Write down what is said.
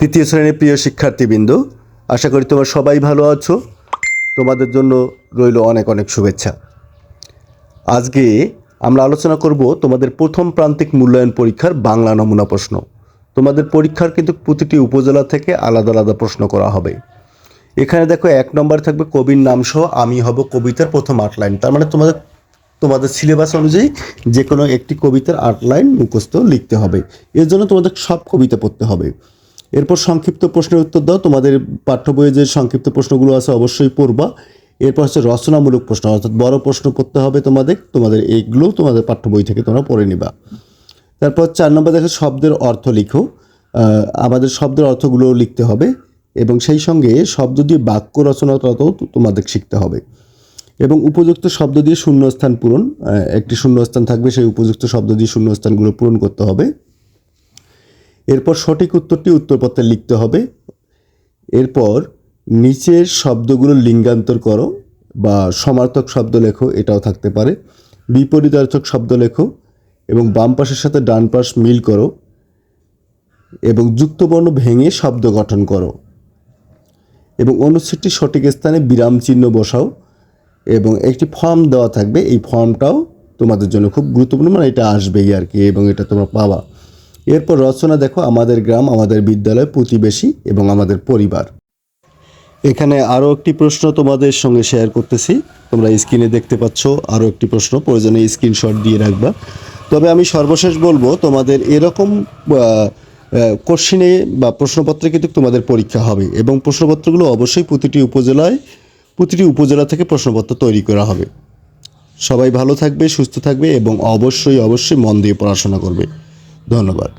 তৃতীয় শ্রেণির প্রিয় শিক্ষার্থীবৃন্দ, আশা করি তোমরা সবাই ভালো আছো। তোমাদের জন্য রইল অনেক অনেক শুভেচ্ছা। আজকে আমরা আলোচনা করব তোমাদের প্রথম প্রান্তিক মূল্যায়ন পরীক্ষার বাংলা নমুনা প্রশ্ন। তোমাদের পরীক্ষার কিন্তু প্রতিটি উপজেলা থেকে আলাদা আলাদা প্রশ্ন করা হবে। এখানে দেখো এক নম্বর থাকবে কবির নাম সহ আমি হব কবিতার প্রথম আট লাইন। তার মানে তোমাদের তোমাদের সিলেবাস অনুযায়ী যে কোনো একটি কবিতার আট লাইন মুখস্থ লিখতে হবে। এর জন্য তোমাদের সব কবিতা পড়তে হবে। এরপর সংক্ষিপ্ত প্রশ্নের উত্তর দাও। তোমাদের পাঠ্য বইয়ে যে সংক্ষিপ্ত প্রশ্নগুলো আছে অবশ্যই পড়বা। এরপর হচ্ছে রচনামূলক প্রশ্ন, অর্থাৎ বড় প্রশ্ন পড়তে হবে তোমাদের তোমাদের এইগুলো তোমাদের পাঠ্য বই থেকে তোমরা পড়ে নিবা। তারপর চার নম্বর দেখো, শব্দের অর্থ লিখো। আমাদের শব্দের অর্থগুলো লিখতে হবে এবং সেই সঙ্গে শব্দ দিয়ে বাক্য রচনাটাও তোমাদের শিখতে হবে। এবং উপযুক্ত শব্দ দিয়ে শূন্যস্থান পূরণ একটি শূন্যস্থান থাকবে, সেই উপযুক্ত শব্দ দিয়ে শূন্যস্থানগুলো পূরণ করতে হবে। এরপর সঠিক উত্তরটি উত্তরপত্রে লিখতে হবে। এরপর নিচের শব্দগুলো লিঙ্গান্তর করো বা সমার্থক শব্দ লেখো, এটাও থাকতে পারে। বিপরীতার্থক শব্দ লেখো এবং বাম পাশের সাথে ডান পাশ মিল করো এবং যুক্তবর্ণ ভেঙে শব্দ গঠন করো এবং অনুচ্ছেদটি সঠিক স্থানে বিরাম চিহ্ন বসাও এবং একটি ফর্ম দেওয়া থাকবে। এই ফর্মটাও তোমাদের জন্য খুব গুরুত্বপূর্ণ মানে এটা আসবেই আর কি এবং এটা তোমরা পাবা। এরপর রচনা দেখো, আমাদের গ্রাম, আমাদের বিদ্যালয়, প্রতিবেশী এবং আমাদের পরিবার। এখানে আরও একটি প্রশ্ন তোমাদের সঙ্গে শেয়ার করতেছি। তোমরা স্ক্রিনে দেখতে পাচ্ছ আরও একটি প্রশ্ন, প্রয়োজনে স্ক্রিনশট দিয়ে রাখবা। তবে আমি সর্বশেষ বলব, তোমাদের এরকম কোশ্চিনে বা প্রশ্নপত্রে কিন্তু তোমাদের পরীক্ষা হবে এবং প্রশ্নপত্রগুলো অবশ্যই প্রতিটি উপজেলায়, প্রতিটি উপজেলা থেকে প্রশ্নপত্র তৈরি করা হবে। সবাই ভালো থাকবে, সুস্থ থাকবে এবং অবশ্যই অবশ্যই মন দিয়ে পড়াশোনা করবে। ধন্যবাদ।